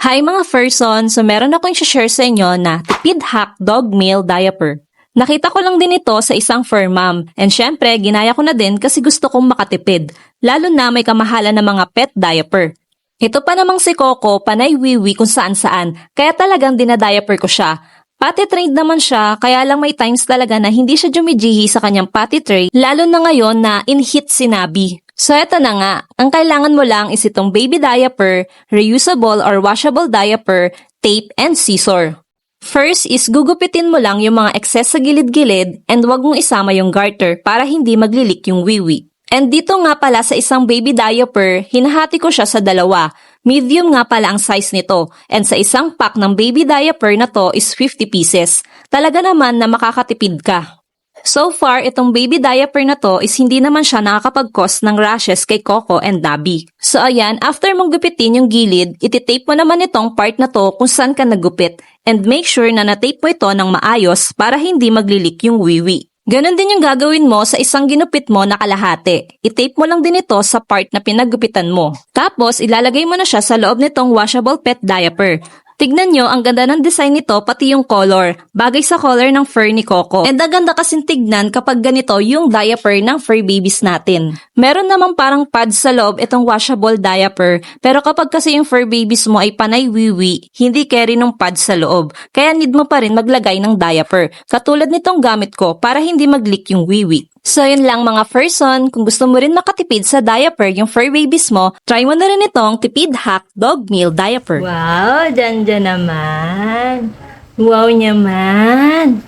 Hi mga Ferson! So meron akong share sa inyo na tipid hack dog meal diaper. Nakita ko lang din ito sa isang fur mom. And syempre, ginaya ko na din kasi gusto kong makatipid. Lalo na may kamahalan ng mga pet diaper. Ito pa namang si Coco, panay wiwi kung saan saan. Kaya talagang dinadiaper ko siya. Potty trained naman siya, kaya lang may times talaga na hindi siya jumijihi sa kanyang potty tray, lalo na ngayon na in-hit sinabi. So eto na nga, ang kailangan mo lang is itong baby diaper, reusable or washable diaper, tape, and scissor. First is gugupitin mo lang yung mga excess sa gilid-gilid and wag mong isama yung garter para hindi maglilik yung wiwi. And dito nga pala sa isang baby diaper, hinahati ko siya sa dalawa. Medium nga pala ang size nito. And sa isang pack ng baby diaper na to is 50 pieces. Talaga naman na makakatipid ka. So far, itong baby diaper na to is hindi naman siya nakakapag-cause ng rashes kay Coco and Dabi. So ayan, after mong gupitin yung gilid, ititape mo naman itong part na to kung saan ka nagupit. And make sure na natape mo ito ng maayos para hindi maglilik yung wiwi. Ganon din yung gagawin mo sa isang ginupit mo na kalahati. I-tape mo lang din ito sa part na pinaggupitan mo. Tapos, ilalagay mo na siya sa loob nitong washable pet diaper. Tignan nyo, ang ganda ng design nito, pati yung color. Bagay sa color ng fur ni Coco. And ang ganda kasing tignan kapag ganito yung diaper ng fur babies natin. Meron naman parang pads sa loob itong washable diaper. Pero kapag kasi yung fur babies mo ay panay wiwi, hindi carry ng pads sa loob. Kaya need mo pa rin maglagay ng diaper. Katulad nitong gamit ko para hindi mag-leak yung wiwi. So yun lang mga person, kung gusto mo rin makatipid sa diaper yung fur babies mo, try mo na rin itong tipid hack dog meal diaper. Wow, dyan dyan naman. Wow naman.